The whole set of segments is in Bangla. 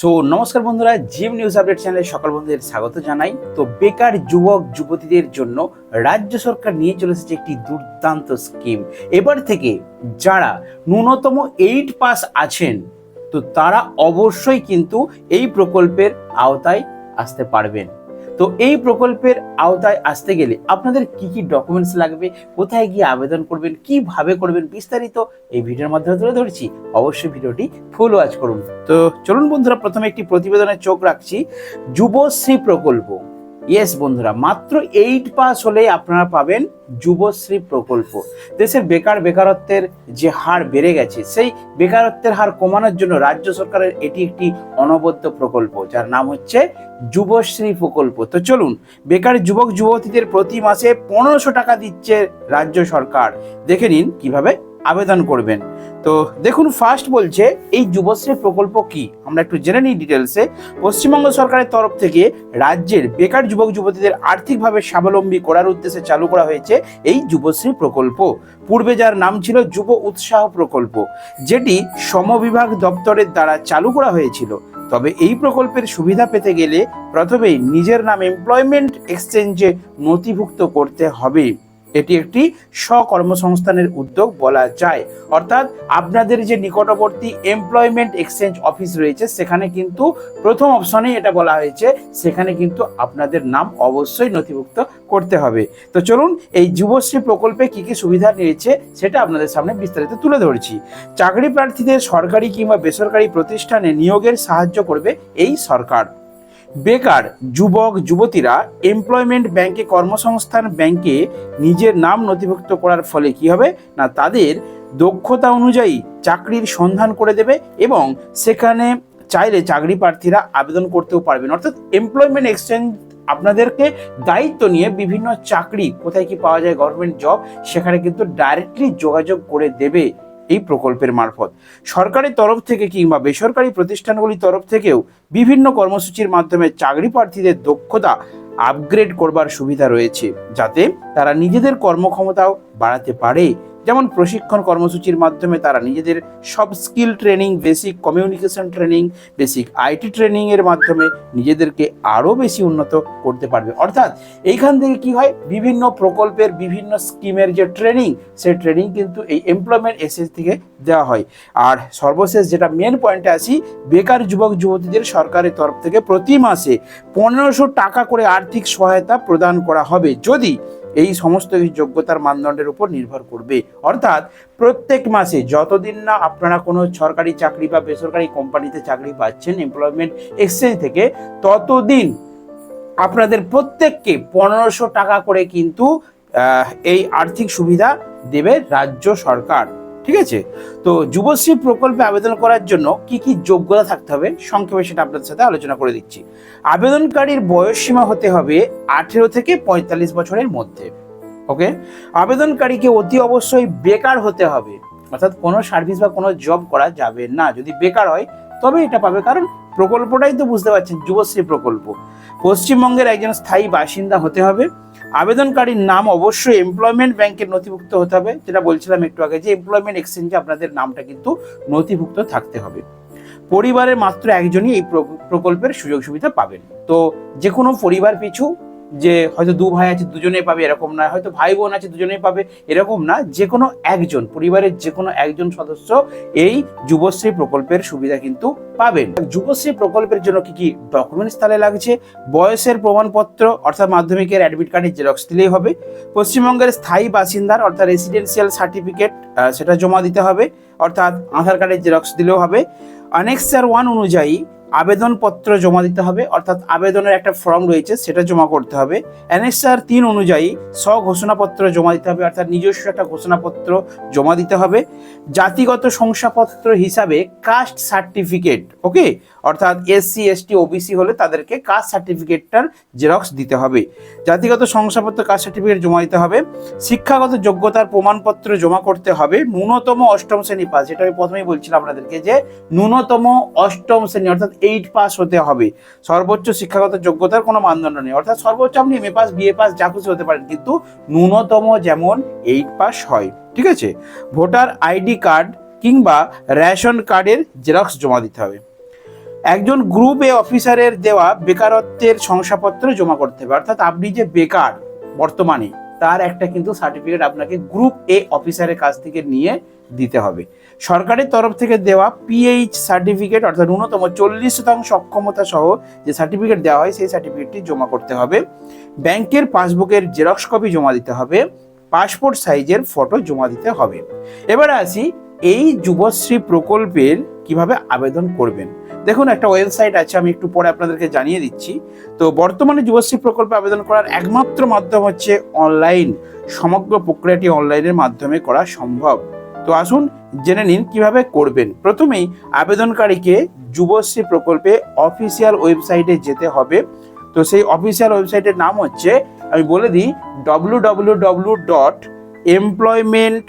সো নমস্কার বন্ধুরা জিম নিউজ আপডেট চ্যানেলে সকল বন্ধুদের স্বাগত জানাই। তো বেকার যুবক, যুবতীদের জন্য রাজ্য সরকার নিয়ে চলেছে একটি দুর্দান্ত স্কিম এবার থেকে যারা ন্যূনতম এইট পাস আছেন, তো তারা অবশ্যই কিন্তু এই প্রকল্পের আওতায় আসতে পারবেন। তো এই প্রকল্পের আওতায় আসতে গেলে আপনাদের কি কি ডকুমেন্টস লাগবে? কোথায় গিয়ে আবেদন করবেন? কীভাবে করবেন? বিস্তারিত এই ভিডিওর মাধ্যমে তুলে ধরছি। অবশ্যই ভিডিওটি ফুল ওয়াচ করুন। তো চলুন বন্ধুরা, প্রথমে একটি প্রতিবেদনে চোখ রাখছি। যুবশ্রী প্রকল্প। ইয়েস বন্ধুরা, মাত্র এইট পাস হলে আপনারা পাবেন যুবশ্রী প্রকল্প। দেশের বেকার বেকারত্বের যে হার বেড়ে গেছে, সেই বেকারত্বের হার কমানোর জন্য রাজ্য সরকারের এটি একটি অনবদ্য প্রকল্প, যার নাম হচ্ছে যুবশ্রী প্রকল্প। তো চলুন, বেকার যুবক যুবতীদের প্রতি মাসে পনেরোশো টাকা দিচ্ছে রাজ্য সরকার। দেখে নিন কীভাবে আবেদন করবেন। তো দেখুন ফার্স্ট বলছে, এই যুবশ্রী প্রকল্প কি? আমরা একটু জেনে নিই ডিটেলসে পশ্চিমবঙ্গ সরকারের তরফ থেকে রাজ্যের বেকার যুবক যুবতীদের আর্থিকভাবে স্বাবলম্বী করার উদ্দেশ্যে চালু করা হয়েছে এই যুবশ্রী প্রকল্প। পূর্বে যার নাম ছিল যুব উৎসাহ প্রকল্প, যেটি সমবিভাগ দপ্তরের দ্বারা চালু করা হয়েছিল। তবে এই প্রকল্পের সুবিধা পেতে গেলে প্রথমেই নিজের নাম এমপ্লয়মেন্ট এক্সচেঞ্জে নথিভুক্ত করতে হবে। এটি একটি স্বকর্মসংস্থানের উদ্যোগ বলা যায়। অর্থাৎ আপনাদের যে নিকটবর্তী এমপ্লয়মেন্ট এক্সচেঞ্জ অফিস রয়েছে, সেখানে কিন্তু প্রথম অপশনে এটা বলা হয়েছে। সেখানে কিন্তু আপনাদের নাম অবশ্যই নথিভুক্ত করতে হবে। তো চলুন, এই যুবশ্রী প্রকল্পে কি কি সুবিধা নিয়েছে সেটা আপনাদের সামনে বিস্তারিত তুলে ধরছি। চাকরি প্রার্থীদের সরকারি কিংবা বেসরকারি প্রতিষ্ঠানে নিয়োগের সাহায্য করবে এই সরকার। বেকার যুবক, যুবতীরা এমপ্লয়মেন্ট ব্যাংকে কর্মসংস্থান ব্যাংকে নিজের নাম নথিভুক্ত করার ফলে কি হবে? না, তাদের দক্ষতা অনুযায়ী চাকরির সন্ধান করে দেবে এবং সেখানে চাইলে চাকরি প্রার্থীরা আবেদন করতেও পারবেন। অর্থাৎ এমপ্লয়মেন্ট এক্সচেঞ্জ আপনাদেরকে দায়িত্ব নিয়ে বিভিন্ন চাকরি কোথায় কি পাওয়া যায় গভর্নমেন্ট জব সেখানে কিন্তু ডাইরেক্টলি যোগাযোগ করে দেবে এই প্রকল্পের মারফত। সরকারের তরফ থেকে কিংবা বেসরকারি প্রতিষ্ঠানগুলির তরফ থেকেও বিভিন্ন কর্মসূচির মাধ্যমে চাকরি প্রার্থীদের দক্ষতা আপগ্রেড করবার সুবিধা রয়েছে, যাতে তারা নিজেদের কর্মক্ষমতাও বাড়াতে পারে। যেমন প্রশিক্ষণ কর্মসূচির মাধ্যমে তারা নিজেদের সব skill training, basic communication training, basic IT training এর মাধ্যমে নিজেদেরকে আরও বেশি উন্নত করতে পারবে। অর্থাৎ এইখান থেকে কি হয়? বিভিন্ন প্রকল্পের বিভিন্ন স্কিমের যে ট্রেনিং, সেই ট্রেনিং কিন্তু এই এমপ্লয়মেন্ট এসএস থেকে দেওয়া হয়। আর সর্বশেষ যেটা মেন পয়েন্টে আসি বেকার যুবক যুবতীদের সরকারের তরফ থেকে প্রতি মাসে পনেরোশো টাকা করে আর্থিক সহায়তা প্রদান করা হবে। যদি এই সমস্ত যোগ্যতার মানদণ্ডের উপর নির্ভর করবে। অর্থাৎ প্রত্যেক মাসে যতদিন না আপনারা কোনো সরকারি চাকরি বা বেসরকারি কোম্পানিতে চাকরি পাচ্ছেন এমপ্লয়মেন্ট এক্সচেঞ্জ থেকে, ততদিন আপনাদের প্রত্যেককে পনেরোশো টাকা করে কিন্তু এই আর্থিক সুবিধা দেবে রাজ্য সরকার। ঠিক আছে? তো যুবশ্রী প্রকল্পে আবেদন করার জন্য কি কি যোগ্যতা থাকতে হবে? সংক্ষেপে সেটা আপনাদের সাথে আলোচনা করে দিচ্ছি। আবেদনকারীর বয়স সীমা হতে হবে আঠেরো থেকে পঁয়তাল্লিশ বছরের মধ্যে। ওকে? আবেদনকারীকে অতি অবশ্যই বেকার হতে হবে। অর্থাৎ কোনো সার্ভিস বা কোনো জব করা যাবে না। যদি বেকার হয় তবে এটা পাবে। কারণ প্রকল্পটাই তো বুঝতে পারছেন, যুবশ্রী প্রকল্প। পশ্চিমবঙ্গের একজন স্থায়ী বাসিন্দা হতে হবে। আবেদনকারীর নাম অবশ্যই এমপ্লয়মেন্ট ব্যাংকের নথিভুক্ত হতে হবে। যেটা বলছিলাম একটু আগে যে এমপ্লয়মেন্ট এক্সচেঞ্জে আপনাদের নামটা কিন্তু নথিভুক্ত থাকতে হবে। পরিবারের মাত্র একজনই এই প্রকল্পের সুযোগ সুবিধা পাবেন। তো যে কোনো পরিবার পিছু যে হয়তো দু ভাই আছে, দুজনেই পাবে, এরকম না। হয়তো ভাই বোন আছে, দুজনেই পাবে, এরকম না। যে কোনো একজন, পরিবারের যে কোনো একজন সদস্য এই যুবশ্রী প্রকল্পের সুবিধা কিন্তু পাবেন। যুবশ্রী প্রকল্পের জন্য কি কি ডকুমেন্টস তাহলে লাগছে? বয়সের প্রমাণপত্র, অর্থাৎ মাধ্যমিকের অ্যাডমিট কার্ডের জেরক্স দিলেই হবে। পশ্চিমবঙ্গের স্থায়ী বাসিন্দার, অর্থাৎ রেসিডেন্সিয়াল সার্টিফিকেট সেটা জমা দিতে হবে। অর্থাৎ আধার কার্ডের জেরক্স দিলেও হবে। আনেক্সার ওয়ান অনুযায়ী আবেদনপত্র জমা দিতে হবে, অর্থাৎ আবেদনের একটা ফর্ম রয়েছে, সেটা জমা করতে হবে। অ্যানেক্সার তিন অনুযায়ী স্বঘোষণাপত্র জমা দিতে হবে, অর্থাৎ নিজস্ব একটা ঘোষণাপত্র জমা দিতে হবে। জাতিগত শংসাপত্র হিসাবে কাস্ট সার্টিফিকেট ওকে অর্থাৎ এসসি এসটি ওবিসি হলে তাদেরকে কাস্ট সার্টিফিকেটটার জেরক্স দিতে হবে। জাতিগত শংসাপত্র কাস্ট সার্টিফিকেট জমা দিতে হবে। শিক্ষাগত যোগ্যতার প্রমাণপত্র জমা করতে হবে। ন্যূনতম অষ্টম শ্রেণি পাস যেটা আমি প্রথমেই বলছিলাম আপনাদেরকে, যে ন্যূনতম অষ্টম শ্রেণি, অর্থাৎ এইট পাস হতে হবে। সর্বোচ্চ শিক্ষাগত যোগ্যতার কোনো মানদণ্ড নেই। অর্থাৎ সর্বোচ্চ আপনি M A pass BA pass যা খুশি হতে পারেন, কিন্তু ন্যূনতম যেমন এইট পাস হয়, ঠিক আছে? ভোটার আইডি কার্ড কিংবা রেশন কার্ডের জেরক্স জমা দিতে হবে। একজন গ্রুপ এ অফিসারের দেওয়া বেকারত্বের শংসাপত্র জমা করতে হবে। অর্থাৎ আপনি যে বেকার বর্তমানে, তার একটা কিন্তু সার্টিফিকেট আপনাকে গ্রুপ এ অফিসারের কাছ থেকে নিয়ে দিতে হবে। সরকারের তরফ থেকে দেওয়া পিএইচ সার্টিফিকেট অর্থাৎ ন্যূনতম চল্লিশ শতাংশ অক্ষমতা সহ যে সার্টিফিকেট দেওয়া হয়, সেই সার্টিফিকেটটি জমা করতে হবে। ব্যাংকের পাসবুকের জেরক্স কপি জমা দিতে হবে। পাসপোর্ট সাইজের ফটো জমা দিতে হবে। এবার আসি এই যুবশ্রী প্রকল্পের কীভাবে আবেদন করবেন। দেখুন, একটা ওয়েবসাইট আছে, আমি একটু পরে আপনাদেরকে জানিয়ে দিচ্ছি। তো বর্তমানে যুবশ্রী প্রকল্পে আবেদন করার একমাত্র মাধ্যম হচ্ছে অনলাইন সমগ্র প্রক্রিয়াটি অনলাইনের মাধ্যমে করা সম্ভব। তো আসুন জেনে নিন কীভাবে করবেন। প্রথমেই আবেদনকারীকে যুবশ্রী প্রকল্পে অফিসিয়াল ওয়েবসাইটে যেতে হবে। তো সেই অফিসিয়াল ওয়েবসাইটের নাম হচ্ছে, আমি বলে দিই W W W dot employment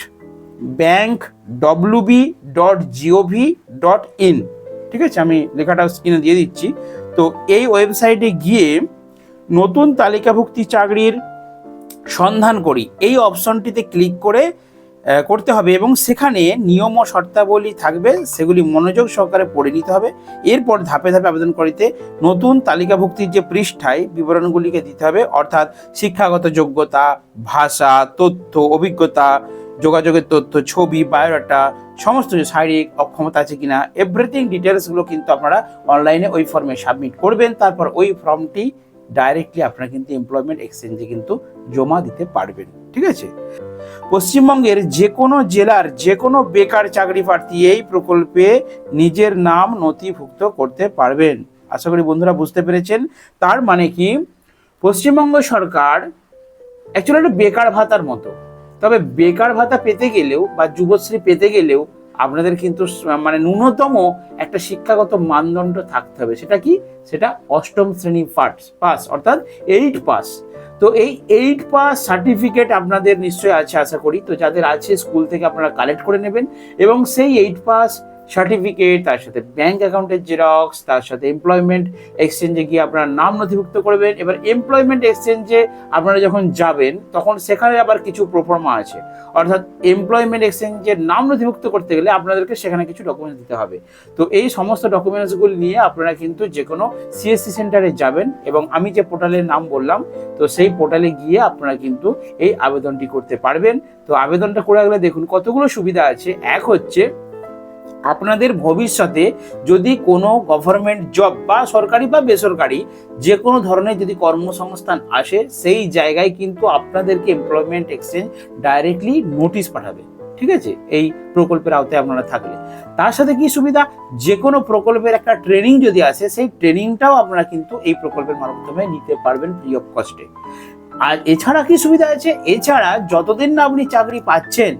bank WB dot gov dot in ঠিক আছে? আমি লেখাটা স্ক্রিনে দিয়ে দিচ্ছি। তো এই ওয়েবসাইটে গিয়ে নতুন তালিকাভুক্তি চাকরির সন্ধান করি। এই অপশনটিতে ক্লিক করে করতে হবে এবং সেখানে নিয়ম ও শর্তাবলী থাকবে, সেগুলি মনোযোগ সহকারে পড়ে নিতে হবে। এরপর ধাপে ধাপে আবেদন করিতে নতুন তালিকাভুক্তির যে পৃষ্ঠায় বিবরণগুলিকে দিতে হবে, অর্থাৎ শিক্ষাগত যোগ্যতা, ভাষা, তথ্য, অভিজ্ঞতা, যোগাযোগের তথ্য, ছবি, বায়োডাটা, সমস্ত যে শারীরিক অক্ষমতা আছে কিনা এভরিথিং ডিটেলসগুলো কিন্তু আপনারা অনলাইনে ওই ফর্মে সাবমিট করবেন, তারপর ওই ফর্মটি ডাইরেক্টলি আপনারা কিন্তু এমপ্লয়মেন্ট এক্সচেঞ্জে কিন্তু জমা দিতে পারবেন, ঠিক আছে? পশ্চিমবঙ্গের যে কোনো জেলার যে কোনো বেকার চাকরি প্রার্থী এই প্রকল্পে নিজের নাম নথিভুক্ত করতে পারবেন। আশা করি বন্ধুরা বুঝতে পেরেছেন। তার মানে কি? পশ্চিমবঙ্গ সরকার অ্যাকচুয়ালি একটা বেকার ভাতার মতো। তবে বেকার ভাতা পেতে গেলেও বা যুবশ্রী পেতে গেলেও আপনাদের কিন্তু মানে ন্যূনতম একটা শিক্ষাগত মানদণ্ড থাকতে হবে। সেটা কি? সেটা অষ্টম শ্রেণি পাস পাস, অর্থাৎ এইট পাস তো এই এইট পাস সার্টিফিকেট আপনাদের নিশ্চয়ই আছে, আশা করি। তো যাদের আছে স্কুল থেকে আপনারা কালেক্ট করে নেবেন এবং সেই এইট পাস সার্টিফিকেট তার সাথে ব্যাংক অ্যাকাউন্টের জেরক্স তার সাথে এমপ্লয়মেন্ট এক্সচেঞ্জে গিয়ে আপনারা নাম নথিভুক্ত করবেন। এবার এমপ্লয়মেন্ট এক্সচেঞ্জে আপনারা যখন যাবেন, তখন সেখানে আবার কিছু প্রোফর্মা আছে। অর্থাৎ এমপ্লয়মেন্ট এক্সচেঞ্জের নাম নথিভুক্ত করতে গেলে আপনাদেরকে সেখানে কিছু ডকুমেন্টস দিতে হবে। তো এই সমস্ত ডকুমেন্টসগুলি নিয়ে আপনারা কিন্তু যে কোনো সিএসসি সেন্টারে যাবেন এবং আমি যে পোর্টালের নাম বললাম, তো সেই পোর্টালে গিয়ে আপনারা কিন্তু এই আবেদনটি করতে পারবেন। তো আবেদনটা করে গেলে দেখুন কতগুলো সুবিধা আছে। এক হচ্ছে আপনাদের ভবিষ্যতে যদি কোনো গভর্নমেন্ট জব বা সরকারি বা বেসরকারি যে কোনো ধরনের যদি কর্মসংস্থান আসে, সেই জায়গায় কিন্তু আপনাদেরকে এমপ্লয়মেন্ট এক্সচেঞ্জ ডাইরেক্টলি নোটিশ পাঠাবে। ঠিক আছে? এই প্রকল্পের আওতায় আপনারা থাকলে। তার সাথে কি সুবিধা? যে কোনো প্রকল্পের একটা ট্রেনিং যদি আসে, সেই ট্রেনিংটাও আপনারা কিন্তু এই প্রকল্পের মাধ্যমে নিতে পারবেন ফ্রি অফ কস্টে আর এছাড়া কি সুবিধা আছে? এছাড়া যতদিন না আপনি চাকরি পাচ্ছেন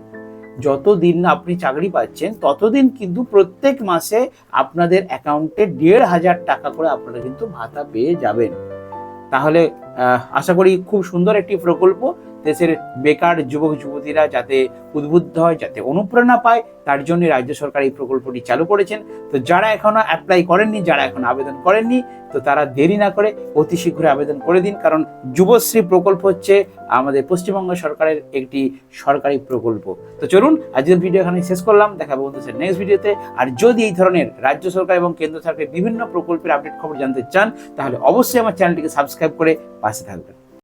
যতদিন না আপনি চাকরি পাচ্ছেন, ততদিন কিন্তু প্রত্যেক মাসে আপনাদের অ্যাকাউন্টে দেড় হাজার টাকা করে আপনারা কিন্তু ভাতা পেয়ে যাবেন। তাহলে আশা করি খুব সুন্দর একটি প্রকল্প। দেশের বেকার যুবক, যুবতীরা যাতে উদ্বুদ্ধ হয়, যাতে অনুপ্রেরণা পায়, তার জন্য রাজ্য সরকার এই প্রকল্পটি চালু করেছেন। তো যারা এখনও অ্যাপ্লাই করেননি, যারা এখন আবেদন করেননি, তো তারা দেরি না করে অতি শীঘ্রই আবেদন করে দিন। কারণ যুবশ্রী প্রকল্প হচ্ছে আমাদের পশ্চিমবঙ্গ সরকারের একটি সরকারি প্রকল্প। তো চলুন, আজকের ভিডিও এখানে শেষ করলাম। দেখা বন্ধুদের নেক্সট ভিডিওতে আর যদি এই ধরনের রাজ্য সরকার এবং কেন্দ্র সরকারের বিভিন্ন প্রকল্পের আপডেট খবর জানতে চান, তাহলে অবশ্যই আমার চ্যানেলটিকে সাবস্ক্রাইব করে পাশে থাকবেন।